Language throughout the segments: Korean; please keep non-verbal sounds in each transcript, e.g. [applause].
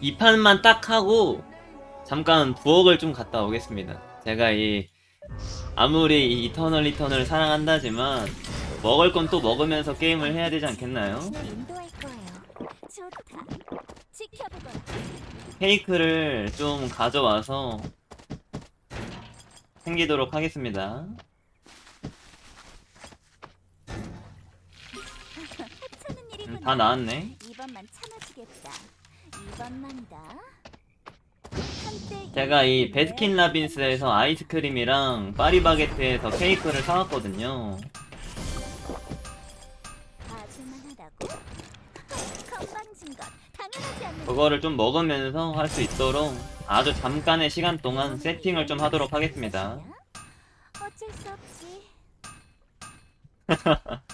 이 판만 딱 하고 잠깐 부엌을 좀 갔다 오겠습니다. 제가 이 아무리 이 이터널 리턴을 사랑한다지만 먹을 건 또 먹으면서 게임을 해야 되지 않겠나요? 지켜보거라. 케이크를 좀 가져와서 챙기도록 하겠습니다. 음. 다 나왔네. 제가 이 베스킨 라빈스에서 아이스크림이랑 파리바게트에서 케이크를 사왔거든요. 그거를 좀 먹으면서 할 수 있도록 아주 잠깐의 시간 동안 세팅을 좀 하도록 하겠습니다. [laughs]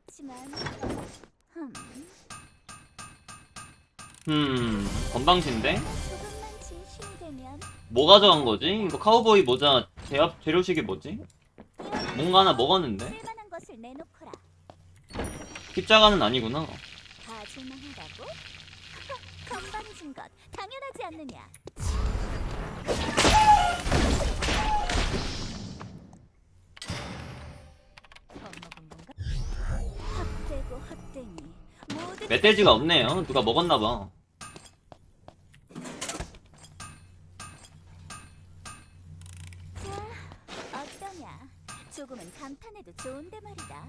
아니겠지만, 흠, 음, 건방진데? 조금만 진심이 되면 뭐 가져간 거지? 이거 카우보이 모자 제압 재료식이 뭐지? 뭔가 하나 먹었는데? 쓸만한 것을 내놓거라. 십자가는 아니구나. 봐줄만하다고? [laughs] 건방진 것 당연하지 않느냐? 멧돼지가 없네요. 누가 먹었나봐. 자, 어떠냐? 조금은 감탄해도 좋은데 말이다.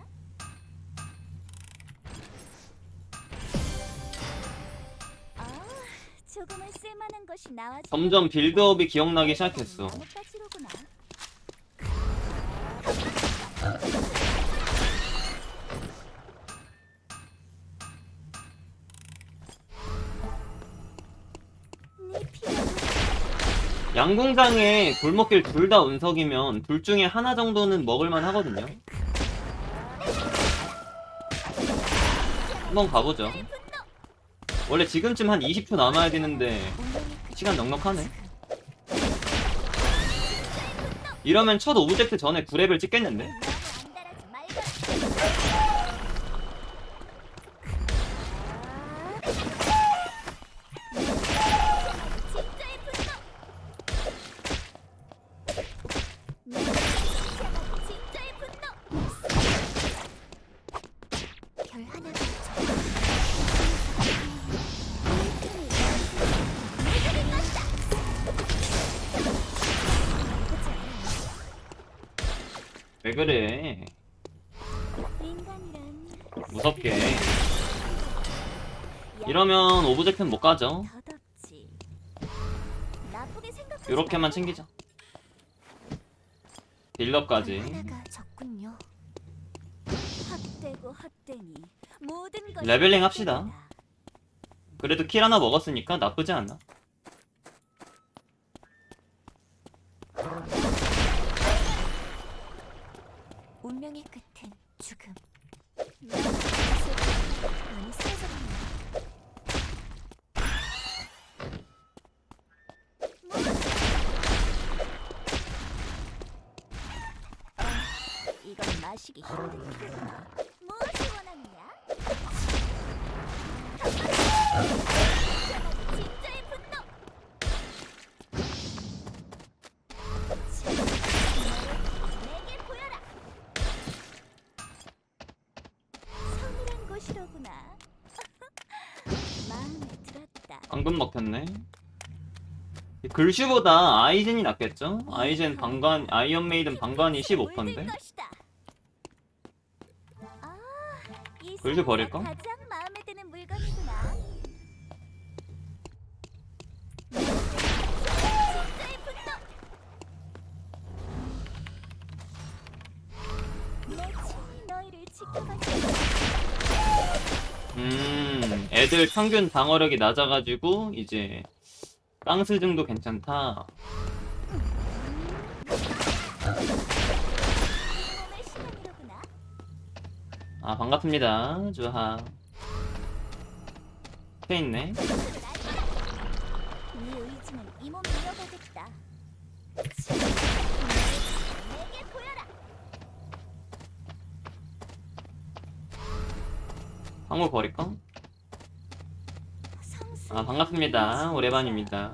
아, 조금은 쓸만한 것이 나와. 점점 빌드업이 기억나기 시작했어. 나뭇가지로구나. 양궁장에 골목길 둘 다 운석이면 둘 중에 하나 정도는 먹을만 하거든요. 한번 가보죠. 원래 지금쯤 한 20초 남아야 되는데 시간 넉넉하네. 이러면 첫 오브젝트 전에 9렙을 찍겠는데? 왜 그래? 무섭게. 이러면 오브젝트는 못 가죠. 요렇게만 모든 것이 레벨링 합시다. 그래도 킬 하나 먹었으니까 나쁘지 않아. 운명의 끝은 죽음. 많이 쓰러졌네. 아, 이건 마시기 일 방금 먹혔네. 글슈보다 아이젠이 낫겠죠? 아이젠 방관, 아이언 메이든 방관이 15%인데? 아, 세상에서 버릴까? 애들 평균 방어력이 낮아가지고, 이제, 깡스증도 괜찮다. 몸의 시간이로구나. 아 반갑습니다 주하 돼 있네. 한국 버릴까? 아 반갑습니다 오래반입니다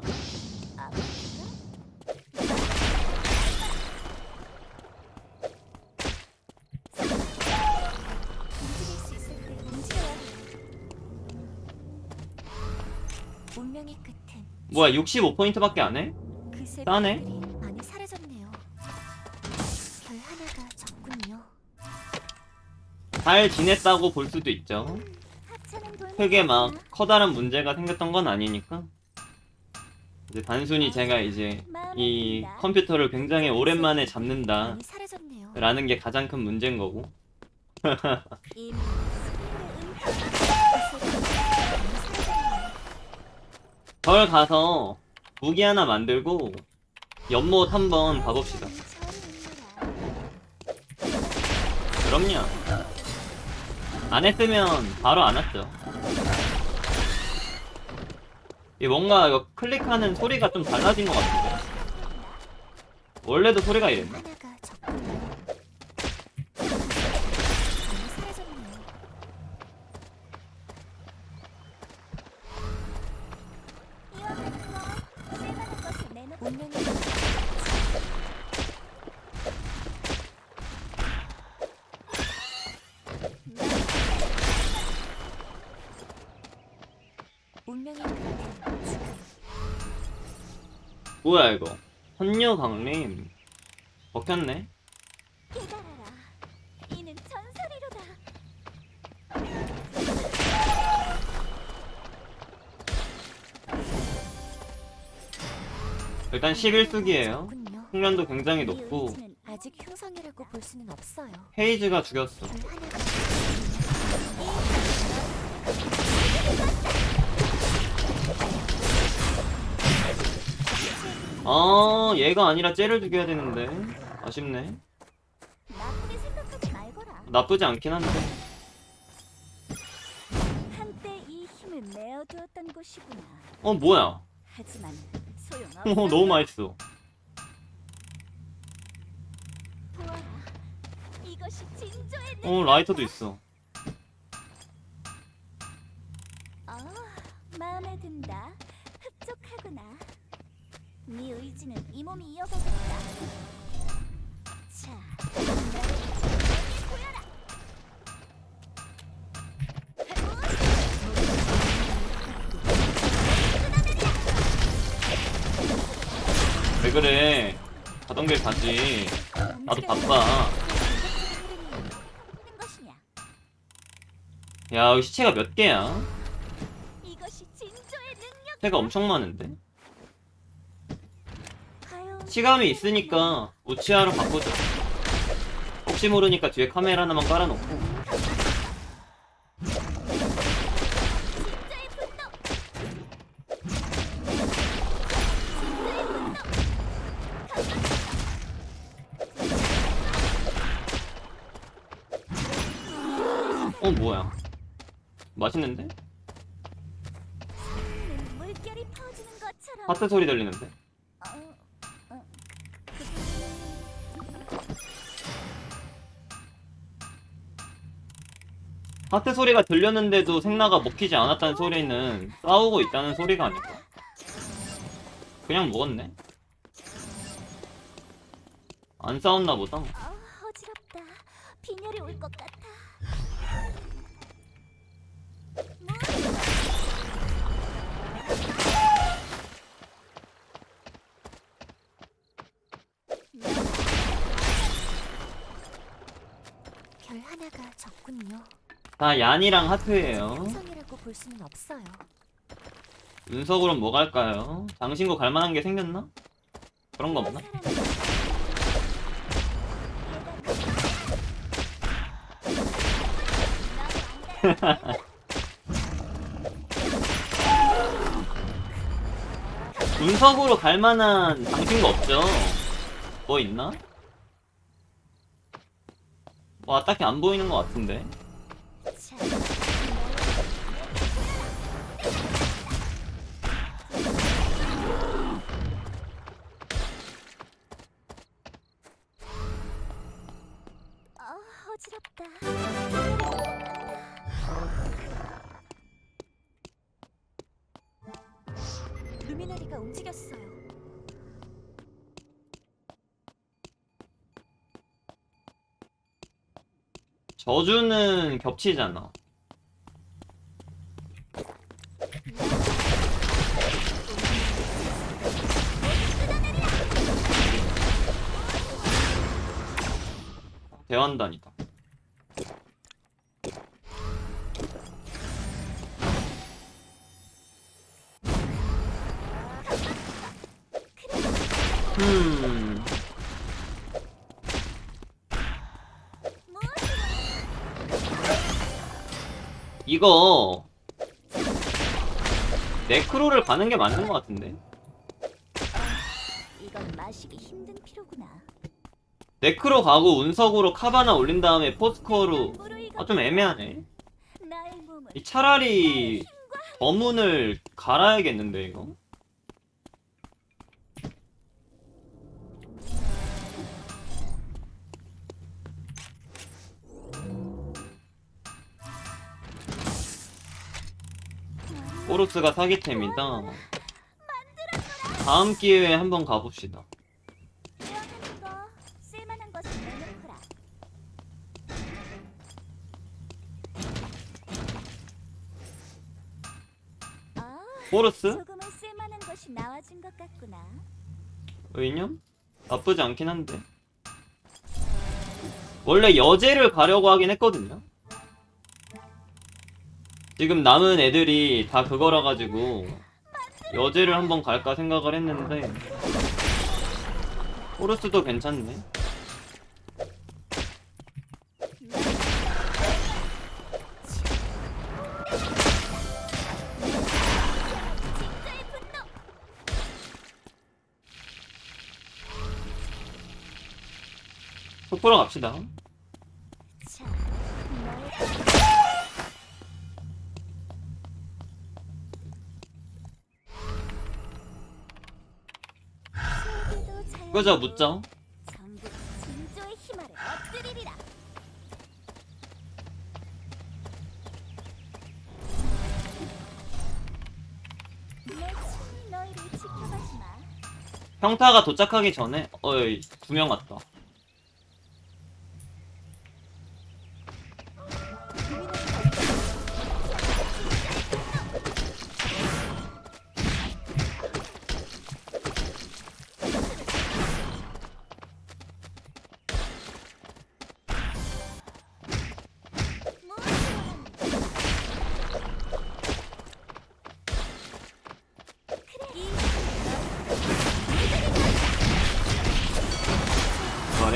뭐야 65포인트밖에 안 해? 그 싸네? 새벽들이 많이 사라졌네요. 별 하나가 적군요. 잘 지냈다고 볼 수도 있죠 크게 막 커다란 문제가 생겼던 건 아니니까 이제 단순히 제가 이제 이. 컴퓨터를 굉장히 오랜만에 잡는다. 라는 게 가장 큰 문제인 거고. [laughs] 절 가서 무기 하나 만들고 연못 한번 가봅시다 그럼요 안 했으면 바로 안 왔죠 이 뭔가 이거 클릭하는 소리가 좀 달라진 것 같은데 원래도 소리가 이랬나? 하나가 적군요. 많이 사라졌네요. 이왕하는 거 쓸만한 것을 내놓고 운명의 운명의 끝은 죽음. 뭐야 이거 헌녀 강림 먹혔네 깨달아라. 이는 전설이로다. 일단 11쑥이에요 적군요. 숙련도 굉장히 이 높고 의지는 아직 흉성이라고 볼 수는 없어요. 헤이즈가 죽였어 하나 아 얘가 아니라 쟤를 죽여야 되는데 아쉽네 나쁘게 생각하지 말거라. 나쁘지 않긴 한데 한때 이 힘을 메어두었던 곳이구나. 어 뭐야 하지만 소용없어. [laughs] 어 너무 맛있어 보아라. 이것이 진조의 능. 어 라이터도 있어 어, 마음에 든다. 흡족하구나. 네 의지는 이 몸이 이어가겠다. 자. 왜 그래 가던 길 가지 나도 바빠 힘든 것이냐? 야 여기 시체가 몇 개야? 이것이 진조의 능력. 시체가 엄청 많은데 시감이 있으니까 우치하로 바꾸자 혹시 모르니까 뒤에 카메라 하나만 깔아놓고. 어 뭐야 맛있는데? 하트 소리 들리는데 하트 소리가 들렸는데도 생나가 먹히지 않았다는 소리는 싸우고 있다는 소리가 아닐까 그냥 먹었네 안 싸웠나 보다 어, 어지럽다. 빈혈이 올 것 같아. 별 하나가 적군요. 다 얀이랑 하트예요 성이라고 볼 수는 없어요. 운석으로 뭐 갈까요? 장신구 갈만한 게 생겼나? 그런 거 없나? [laughs] 운석으로 갈만한 장신구 없죠? 뭐 있나? 와 딱히 안 보이는 것 같은데 어지럽다. 루미너리가 움직였어요. 저주는 겹치잖아. 대환단이다. 이거 네크로를 가는 게 맞는 것 같은데. 이건 마시기 힘든 피로구나. 네크로 가고 운석으로 카바나 올린 다음에 포스코로 아 좀 애매하네. 나의 몸을 이 차라리 검문을 갈아야겠는데 이거. 포르스가 사기템이다. 다음 기회에 한번 가봅시다. 포르스? 의념? 나쁘지 않긴 한데. 원래 여제를 가려고 하긴 했거든요. 지금 남은 애들이 다 그거라 가지고 여제를 한번 갈까 생각을 했는데 포르스도 괜찮네. 속보러 갑시다. 자, 너의 세계도 자연도 끄자 묻자. 전부 진조의 힘 아래 엎드리리라. 내 친히 너희를 지켜봐주마. 평타가 도착하기 전에 어이 두 명 왔다.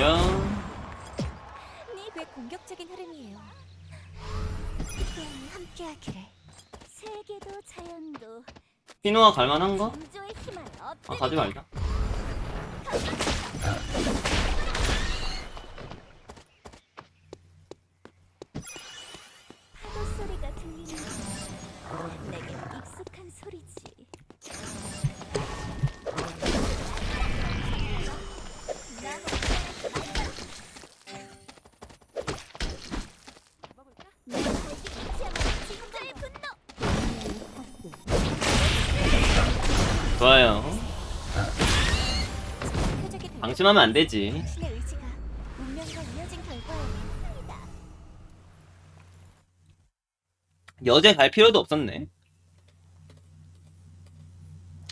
버려. 네 공격적인 흐름이에요. 태양이 함께하기를. 세계도 자연도 피노아 힘 아래 아. 가지 말자. 방심하면 안 되지. 당신의 의지가 운명과 이어진 결과예요. 여제 갈 필요도 없었네.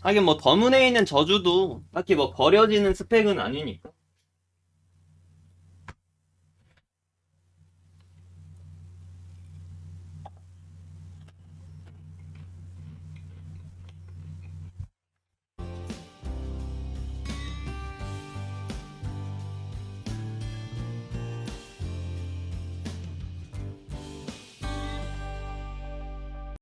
하긴 뭐 더문에 있는 저주도 딱히 뭐 버려지는 스펙은 아니니까.